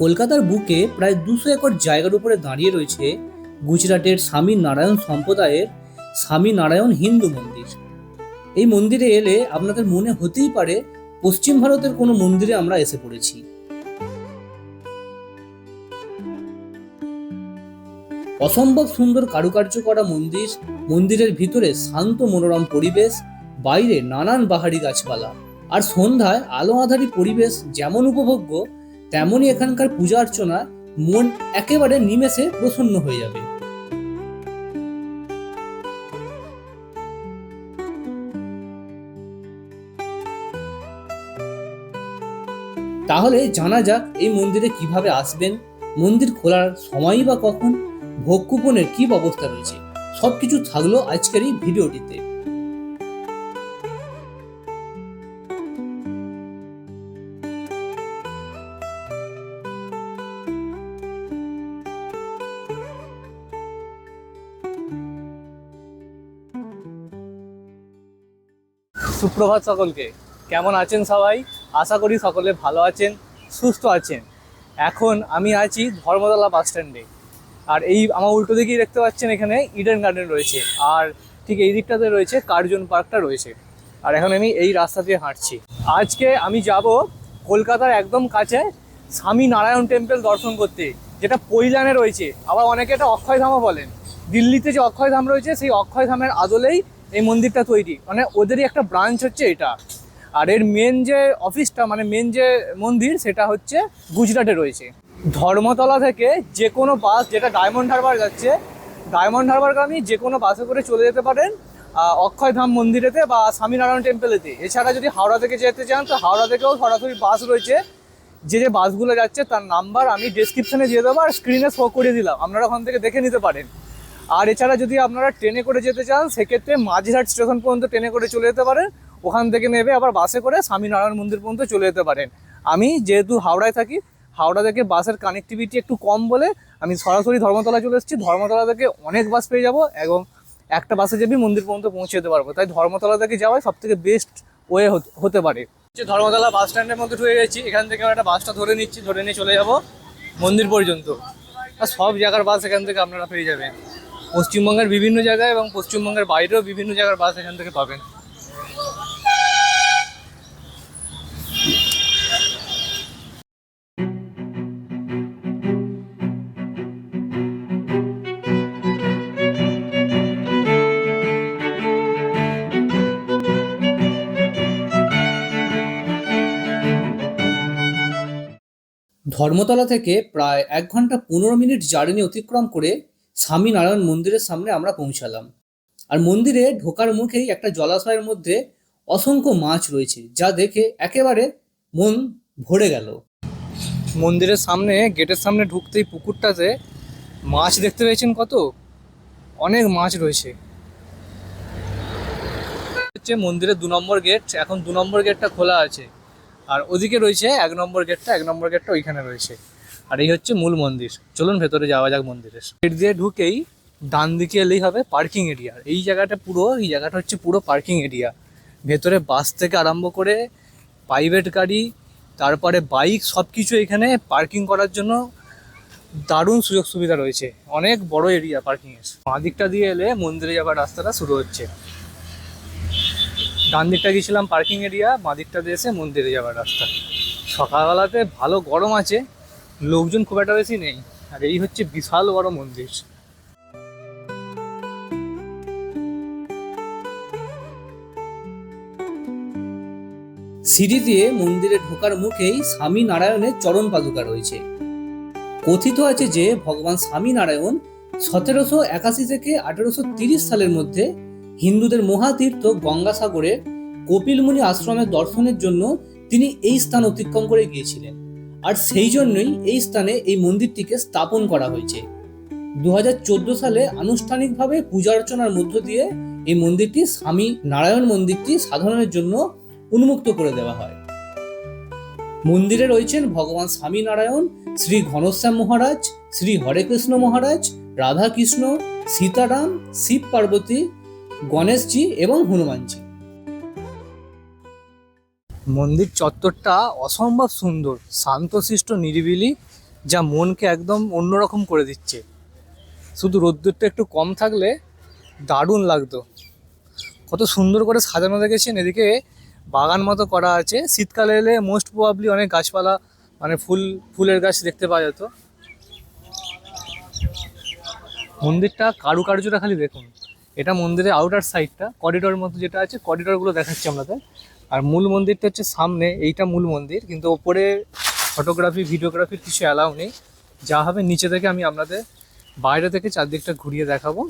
কলকাতার বুকে প্রায় দুশো একর জায়গার উপরে দাঁড়িয়ে রয়েছে গুজরাটের স্বামী নারায়ণ সম্প্রদায়ের স্বামী নারায়ণ হিন্দু মন্দির। এই মন্দিরে এলে আপনাদের মনে হতেই পারে পশ্চিম ভারতের কোনো মন্দিরে আমরা এসে পড়েছি। অসম্ভব সুন্দর কারুকার্য করা মন্দির, মন্দিরের ভিতরে শান্ত মনোরম পরিবেশ, বাইরে নানান বাহারি গাছপালা, আর সন্ধ্যায় আলো আধারি পরিবেশ যেমন উপভোগ্য তেমনই এখানকার পূজা অর্চনা মন একেবারে নিমেষে প্রসন্ন হয়ে যাবে। তাহলে জানা যাক এই মন্দিরে কীভাবে আসবেন, মন্দির খোলার সময়ই বা কখন, ভোগ কুপনের কি ব্যবস্থা রয়েছে, সবকিছু থাকল আজকের এই ভিডিওটিতে। সুপ্রভাত সকলকে। কেমন আছেন সবাই? আশা করি সকলে ভালো আছেন, সুস্থ আছেন। এখন আমি আছি ধর্মতলা বাস স্ট্যান্ডে। আর এই আমার উল্টো দিকেই দেখতে পাচ্ছেন এখানে ইডেন গার্ডেন রয়েছে। আর ঠিক এই দিকটাতে রয়েছে কার্জন পার্কটা রয়েছে। আর এখন আমি এই রাস্তা দিয়ে হাঁটছি। আজকে আমি যাব কলকাতার একদম কাছে স্বামী নারায়ণ টেম্পল দর্শন করতে, যেটা পৈলানে রয়েছে। আবার অনেকে এটা অক্ষয়ধামও বলেন। দিল্লিতে যে অক্ষয়ধাম রয়েছে, সেই অক্ষয়ধামের আদলেই এই মন্দিরটা তৈরি। মানে ওদেরই একটা ব্রাঞ্চ হচ্ছে এটা। আর এর মেন যে অফিসটা মানে মেন যে মন্দির, সেটা হচ্ছে গুজরাটে রয়েছে। ধর্মতলা থেকে যে কোনো বাস যেটা ডায়মন্ড হারবার যাচ্ছে ডায়মন্ড হারবারগামী যে কোনো বাসে করে চলে যেতে পারেন অক্ষয়ধাম মন্দিরেতে বা স্বামীনারায়ণ টেম্পলেতে এছাড়া যদি হাওড়া থেকে যেতে চান, তো হাওড়া থেকেও সরাসরি বাস রয়েছে। যে যে বাসগুলো যাচ্ছে, তার নাম্বার আমি ডেসক্রিপশনে দিয়ে দেবো আর স্ক্রিনে শো করে দিলাম। আপনারা ওখান থেকে দেখে নিতে পারেন। আর এছাড়া যদি আপনারা ট্রেনে করে যেতে চান, সেক্ষেত্রে মাঝিরহাট স্টেশন পর্যন্ত ট্রেনে করে চলে যেতে পারেন। ওখান থেকে নেবে আবার বাসে করে স্বামীনারায়ণ মন্দির পর্যন্ত চলে যেতে পারেন। আমি যেহেতু হাওড়ায় থাকি, হাওড়া থেকে বাসের কানেক্টিভিটি একটু কম বলে আমি সরাসরি ধর্মতলা চলে এসেছি। ধর্মতলা থেকে অনেক বাস পেয়ে যাব এবং একটা বাসে যাবি মন্দির পর্যন্ত পৌঁছে যেতে পারব। তাই ধর্মতলা থেকে যাওয়াই সব থেকে বেস্ট ওয়ে হতে পারে। যে ধর্মতলা বাস স্ট্যান্ডের মধ্যে ঢুকে গেছি। এখান থেকে আমরা একটা বাসটা ধরে নিচ্ছি, ধরে নিয়ে চলে যাব মন্দির পর্যন্ত। আর সব জায়গার বাস এখান থেকে আপনারা পেয়ে যাবেন। পশ্চিমবঙ্গের বিভিন্ন জায়গায় এবং পশ্চিমবঙ্গের বাইরেও বিভিন্ন জায়গার বাস এখান থেকে পাবেন। ধর্মতলা থেকে প্রায় এক ঘণ্টা পনেরো মিনিট জার্নি অতিক্রম করে স্বামীনারায়ণ মন্দিরের সামনে আমরা পৌঁছালাম। আর মন্দিরে ঢোকার মুখেই একটা জলাশয়ের মধ্যে অসংখ্য মাছ রয়েছে, যা দেখে একেবারে মন ভরে গেল। মন্দিরের সামনে, গেটের সামনে ঢুকতেই পুকুরটাতে মাছ দেখতে পেয়েছেন কত? অনেক মাছ রয়েছে। হচ্ছে মন্দিরের দু নম্বর গেট, এখন দু নম্বর গেটটা খোলা আছে। আর ওদিকে রয়েছে এক নম্বর গেটটা, এক নম্বর গেটটা ওইখানে রয়েছে। আর এই হচ্ছে মূল মন্দির। চলুন ভেতরে যাওয়া যাক মন্দিরের। গেট দিয়ে ঢুকেই ডান দিকে এলেই হবে পার্কিং এরিয়া এই জায়গাটা পুরো, এই জায়গাটা হচ্ছে পুরো পার্কিং এরিয়া ভেতরে বাস থেকে আরম্ভ করে প্রাইভেট গাড়ি, তারপরে বাইক সব কিছু এখানে পার্কিং করার জন্য দারুণ সুযোগ সুবিধা রয়েছে। অনেক বড় এরিয়া পার্কিংয়ের বাঁ দিকটা দিয়ে এলে মন্দিরে যাওয়ার রাস্তাটা শুরু হচ্ছে। ডান দিকটা গিয়েছিলাম পার্কিং এরিয়া বাঁ দিকটা দিয়ে এসে মন্দিরে যাওয়ার রাস্তা। সকালবেলাতে ভালো গরম আছে লোকজন খুব একটা বেশি নেই। আর এই হচ্ছে বিশাল বড় মন্দির। সিঁড়ি দিয়ে মন্দিরে ঢোকার মুখেই স্বামী নারায়ণের চরণ পাদুকা রয়েছে। কথিত আছে যে, ভগবান স্বামী নারায়ণ সতেরোশো একাশি থেকে আঠেরোশো তিরিশ সালের মধ্যে হিন্দুদের মহাতীর্থ গঙ্গাসাগরে কপিলমুনি আশ্রমের দর্শনের জন্য তিনি এই স্থান অতিক্রম করে গিয়েছিলেন। আর সেই জন্যই এই স্থানে এই মন্দিরটিকে স্থাপন করা হয়েছে। দু হাজার চোদ্দ সালে আনুষ্ঠানিকভাবে পূজা অর্চনার মধ্য দিয়ে এই মন্দিরটি স্বামী নারায়ণ মন্দিরটি সাধারণের জন্য উন্মুক্ত করে দেওয়া হয়। মন্দিরে রয়েছেন ভগবান স্বামী নারায়ণ, শ্রী ঘনশ্যাম মহারাজ, শ্রী হরেকৃষ্ণ মহারাজ, রাধাকৃষ্ণ, সীতারাম, শিব পার্বতী, গণেশজি এবং হনুমানজি। মন্দির চত্বরটা অসম্ভব সুন্দর, শান্তশিষ্ট, নিরিবিলি, যা মনকে একদম অন্যরকম করে দিচ্ছে। শুধু রোদ্দুরটা একটু কম থাকলে দারুণ লাগতো। কত সুন্দর করে সাজানো দেখেছেন, এদিকে বাগান মতো করা আছে। শীতকালে এলে মোস্ট প্রবাবলি অনেক গাছপালা মানে ফুল, ফুলের গাছ দেখতে পাওয়া যেত। মন্দিরটা কারুকার্যটা খালি দেখুন। এটা মন্দিরের আউটার সাইডটা করিডোর মতো যেটা আছে করিডোরগুলো দেখাচ্ছি আপনাদের। আর মূল মন্দিরটা হচ্ছে সামনে, এইটা মূল মন্দির, কিন্তু ওপরে ফটোগ্রাফি ভিডিওগ্রাফির কিছু অ্যালাউ নেই। যা হবে নিচে থেকে আমি আপনাদের বাইরে থেকে চারদিকটা ঘুরিয়ে দেখাবো।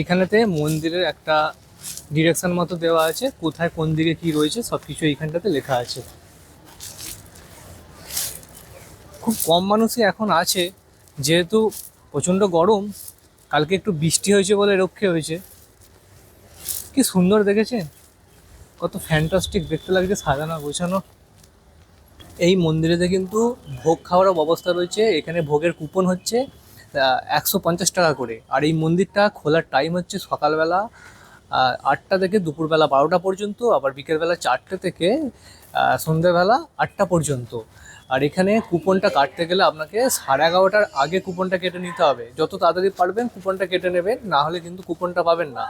এইখানেতে মন্দিরের একটা ডিরেকশন মতো দেওয়া আছে, কোথায় কোন দিকে কি রয়েছে সব কিছু এইখানটাতে লেখা আছে। খুব কম মানুষই এখন আছে, যেহেতু প্রচণ্ড গরম, কালকে একটু বৃষ্টি হয়েছে বলে রক্ষে হয়েছে। কি সুন্দর দেখেছেন? কত ফ্যান্টাস্টিক দেখতে লাগছে সাজানো, গোছানো। এই মন্দিরেতে কিন্তু ভোগ খাওয়ার ব্যবস্থা রয়েছে। এখানে ভোগের কুপন হচ্ছে একশো পঞ্চাশ টাকা করে। আর এই মন্দিরটা খোলার টাইম হচ্ছে সকালবেলা আটটা থেকে দুপুরবেলা বারোটা পর্যন্ত, আবার বিকেলবেলা চারটে থেকে সন্ধেবেলা সন্ধ্যেবেলা আটটা পর্যন্ত। আর এখানে কুপনটা কাটতে গেলে আপনাকে সাড়ে এগারোটার আগে কুপনটা কেটে নিতে হবে। যত তাড়াতাড়ি পারবেন কুপনটা কেটে নেবেন, না হলে কিন্তু কুপনটা পাবেন না।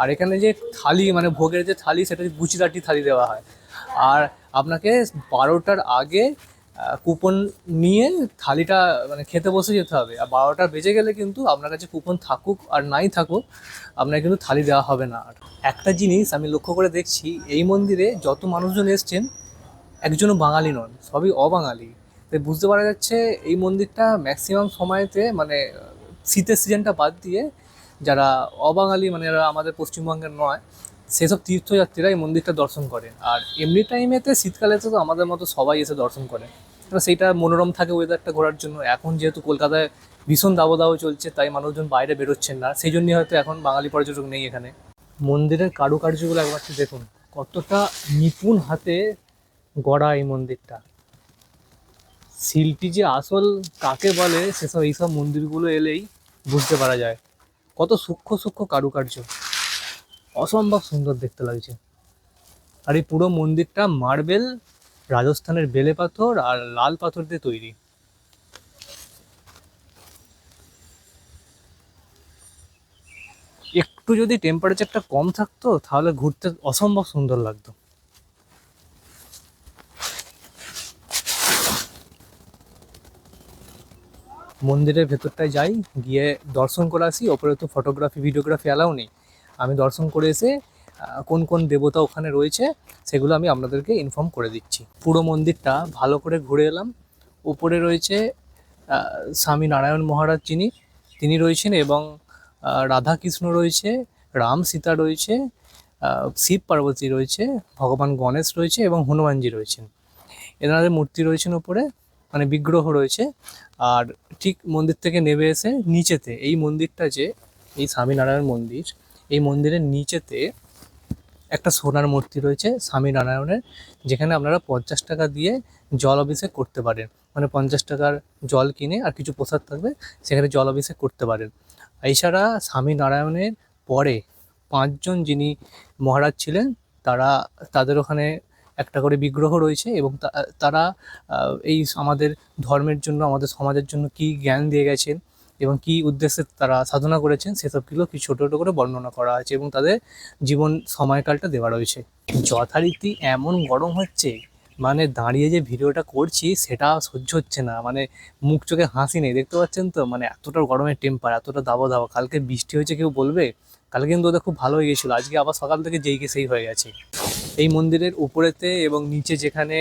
আর এখানে যে থালি মানে ভোগের যে থালি, সেটা গুচিরাটি থালি দেওয়া হয়। আর আপনাকে বারোটার আগে কুপন নিয়ে থালিটা মানে খেতে বসে যেতে হবে। আর বারোটা বেজে গেলে কিন্তু আপনার কাছে কুপন থাকুক আর নাই থাকুক, আপনার কিন্তু থালি দেওয়া হবে না। একটা জিনিস আমি লক্ষ্য করে দেখছি, এই মন্দিরে যত মানুষজন এসছেন একজনও বাঙালি নন, সবই অবাঙালি। তাই বুঝতে পারা যাচ্ছে এই মন্দিরটা ম্যাক্সিমাম সময়তে মানে শীতের সিজনটা বাদ দিয়ে যারা অবাঙালি মানে যারা আমাদের পশ্চিমবঙ্গের নয়, সেসব তীর্থযাত্রীরা এই মন্দিরটা দর্শন করে আর এমনি টাইমেতে শীতকালে তো আমাদের মতো সবাই এসে দর্শন করে সেইটা মনোরম থাকে ওয়েদারটা ঘোরার জন্য। এখন যেহেতু কলকাতায় ভীষণ দাবদাহ চলছে, তাই মানুষজন বাইরে বেরোচ্ছেন না। সেই জন্যই হয়তো এখন বাঙালি পর্যটক নেই এখানে। মন্দিরের কারুকার্যগুলো একবার দেখুন। কতটা নিপুণ হাতে গড়া এই মন্দিরটা। শিল্পী যে আসল কাকে বলে, সেসব এইসব মন্দিরগুলো এলেই বুঝতে পারা যায়। কত সূক্ষ্ম সূক্ষ্ম কারুকার্য। অসম্ভব সুন্দর দেখতে লাগছে। আর এই পুরো মন্দিরটা মার্বেল, রাজস্থানের বেলে পাথর আর লাল পাথর দিয়ে তৈরি। একটু যদি টেম্পারেচারটা কম থাকতো, তাহলে ঘুরতে অসম্ভব সুন্দর লাগতো। মন্দিরের ভেতরটায় যাই গিয়ে দর্শন করে আসি। ওপরে তো ফটোগ্রাফি ভিডিওগ্রাফি অ্যালাউ নেই। আমি দর্শন করে এসে কোন কোন দেবতা ওখানে রয়েছে সেগুলো আমি আপনাদেরকে ইনফর্ম করে দিচ্ছি। পুরো মন্দিরটা ভালো করে ঘুরে এলাম। উপরে রয়েছে স্বামী নারায়ণ মহারাজ যিনি তিনি রয়েছেন এবং আহ, রাধাকৃষ্ণ রয়েছে রাম সীতা রয়েছে শিব পার্বতী রয়েছে ভগবান গণেশ রয়েছে এবং হনুমানজি রয়েছেন। এনাদের মূর্তি রয়েছেন উপরে মানে বিগ্রহ রয়েছে। আর ঠিক মন্দির থেকে নেমে এসে নিচেতে, এই মন্দিরটা যে, এই স্বামীনারায়ণ মন্দির, এই মন্দিরের নিচেতে একটা সোনার মূর্তি রয়েছে স্বামীনারায়ণের, যেখানে আপনারা পঞ্চাশ টাকা দিয়ে জল অভিষেক করতে পারেন। মানে পঞ্চাশ টাকার জল কিনে আর কিছু প্রসাদ থাকবে, সেখানে জল অভিষেক করতে পারেন। এছাড়া স্বামীনারায়ণের পরে পাঁচজন যিনি মহারাজ ছিলেন, তারা তাদের ওখানে একটা করে বিগ্রহ রয়েছে এবং তারা এই আমাদের ধর্মের জন্য, আমাদের সমাজের জন্য কি জ্ঞান দিয়ে গেছেন এবং কি উদ্দেশ্যে তারা সাধনা করেছেন, সেসবগুলো কি ছোটো ছোটো করে বর্ণনা করা আছে এবং তাদের জীবন সময়কালটা দেওয়া রয়েছে। যথারীতি এমন গরম হচ্ছে মানে দাঁড়িয়ে যে ভিডিওটা করছি, সেটা সহ্য হচ্ছে না। মানে মুখ চোখে হাসি নেই, দেখতে পাচ্ছেন তো? মানে এতটা গরমের টেম্পার এতটা দাবা দাবা কালকে বৃষ্টি হয়েছে, কেউ বলবে? কালকে কিন্তু ওদের খুব ভালো হয়ে গেছিল আজকে আবার সকাল থেকে যেই সেই হয়ে গেছে। এই মন্দিরের উপরেতে এবং নিচে যেখানে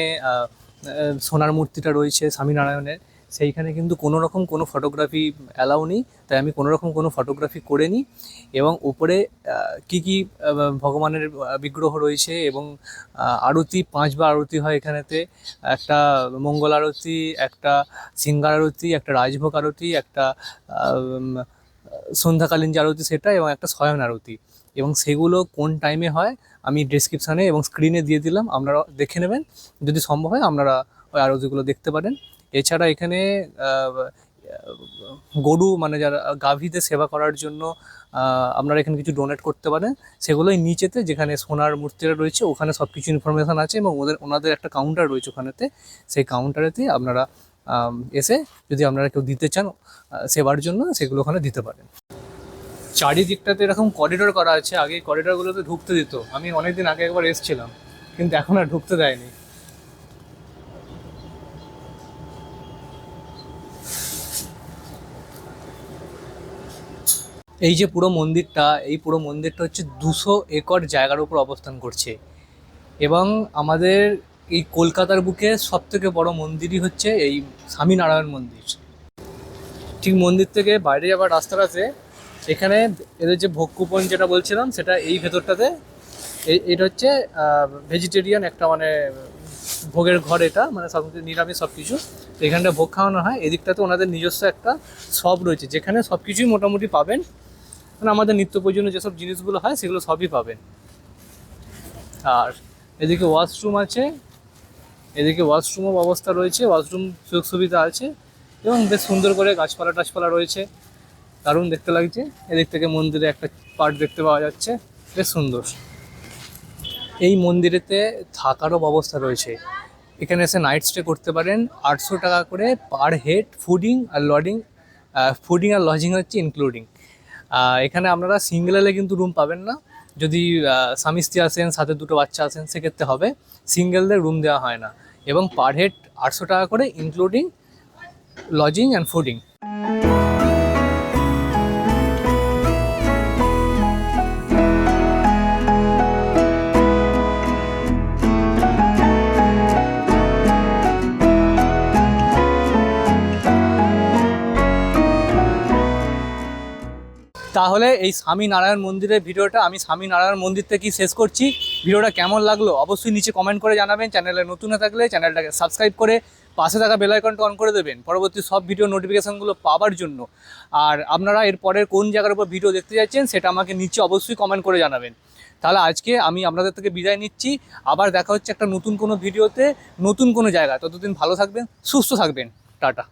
সোনার মূর্তিটা রয়েছে স্বামীনারায়ণের, সেইখানে কিন্তু কোনো রকম কোনো ফটোগ্রাফি অ্যালাউ নেই। তাই আমি কোনো রকম কোনো ফটোগ্রাফি করে নিই এবং উপরে কি কি ভগবানের বিগ্রহ রয়েছে এবং আরতি, পাঁচবার আরতি হয় এখানেতে। একটা মঙ্গল আরতি, একটা সিঙ্গার আরতি, একটা রাজভোগ আরতি, একটা সন্ধ্যাকালীন যে আরতি সেটা এবং একটা শয়ন আরতি। এবং সেগুলো কোন টাইমে হয় আমি ডিসক্রিপশানে এবং স্ক্রিনে দিয়ে দিলাম আপনারা দেখে নেবেন। যদি সম্ভব হয় আপনারা ওই আরতিগুলো দেখতে পারেন। এছাড়া এখানে গরু মানে যারা গাভীদের সেবা করার জন্য আপনারা এখানে কিছু ডোনেট করতে পারেন। সেগুলোই নিচেতে যেখানে সোনার মূর্তিটা রয়েছে, ওখানে সব কিছু ইনফরমেশান আছে এবং ওদের, ওনাদের একটা কাউন্টার রয়েছে ওখানেতে। সেই কাউন্টারেতে আপনারা এসে যদি আপনারা কেউ দিতে চান সেবার জন্য সেগুলো ওখানে দিতে পারেন। চারিদিকটাতে এরকম করিডোর করা আছে। আগে করিডোরগুলোতে ঢুকতে দিত। আমি অনেকদিন আগে একবার এসেছিলাম, কিন্তু এখন আর ঢুকতে দেয়নি। এই যে পুরো মন্দিরটা, এই পুরো মন্দিরটা হচ্ছে দুশো একর জায়গার উপর অবস্থান করছে। এবং আমাদের এই কলকাতার বুকে সব থেকে বড় মন্দিরই হচ্ছে এই স্বামীনারায়ণ মন্দির। ঠিক মন্দির থেকে বাইরে যাবার রাস্তাটাতে এখানে এদের যে ভোগ কুপন যেটা বলছিলাম, সেটা এই ভেতরটাতে এটা হচ্ছে ভেজিটেরিয়ান একটা মানে ভোগের ঘর এটা মানে সব নিরামিষ সব কিছু এখানটা ভোগ খাওয়ানো হয়, এদিকটাতে ওনাদের নিজস্ব একটা শপ রয়েছে, যেখানে সব কিছুই মোটামুটি পাবেন। মানে আমাদের নিত্য প্রয়োজনীয় যেসব জিনিসগুলো হয়, সেগুলো সবই পাবেন। আর এদিকে ওয়াশরুম আছে এদিকে ওয়াশরুমও ব্যবস্থা রয়েছে, ওয়াশরুম সুযোগ সুবিধা আছে এবং বেশ সুন্দর করে গাছপালা টাছপালা রয়েছে। দারুণ দেখতে লাগছে। এদিক থেকে মন্দিরে একটা পার্ট দেখতে পাওয়া যাচ্ছে, বেশ সুন্দর। এই মন্দিরেতে থাকারও ব্যবস্থা রয়েছে। এখানে এসে নাইট স্টে করতে পারেন, আটশো টাকা করে পার হেড ফুডিং আর লডিং ফুডিং আর লজিং হচ্ছে ইনক্লুডিং এখানে আপনারা সিঙ্গেল এলে কিন্তু রুম পাবেন না। যদি স্বামী স্ত্রী আসেন, সাথে দুটো বাচ্চা আসেন, সেক্ষেত্রে হবে। সিঙ্গেলদের রুম দেওয়া হয় না। এবং পার হেড আটশো টাকা করে ইনক্লুডিং লজিং অ্যান্ড ফুডিং তাহলে এই স্বামী নারায়ণ মন্দিরের ভিডিওটা আমি স্বামী নারায়ণ মন্দির থেকেই শেষ করছি। ভিডিওটা কেমন লাগল অবশ্যই নিচে কমেন্ট করে জানাবেন। চ্যানেলে নতুন থাকলে চ্যানেলটাকে সাবস্ক্রাইব করে পাশে থাকা বেল আইকনটা অন করে দেবেন। পরবর্তী সব ভিডিও নোটিফিকেশনগুলো পাওয়ার জন্য। আর আপনারা এর পরের কোন জায়গার উপর ভিডিও দেখতে যাচ্ছেন সেটা আমাকে নিচে অবশ্যই কমেন্ট করে জানাবেন। তাহলে আজকে আমি আপনাদের থেকে বিদায় নিচ্ছি। আবার দেখা হচ্ছে একটা নতুন কোনো ভিডিওতে নতুন কোনো জায়গা ততদিন ভালো থাকবেন, সুস্থ থাকবেন। টাটা।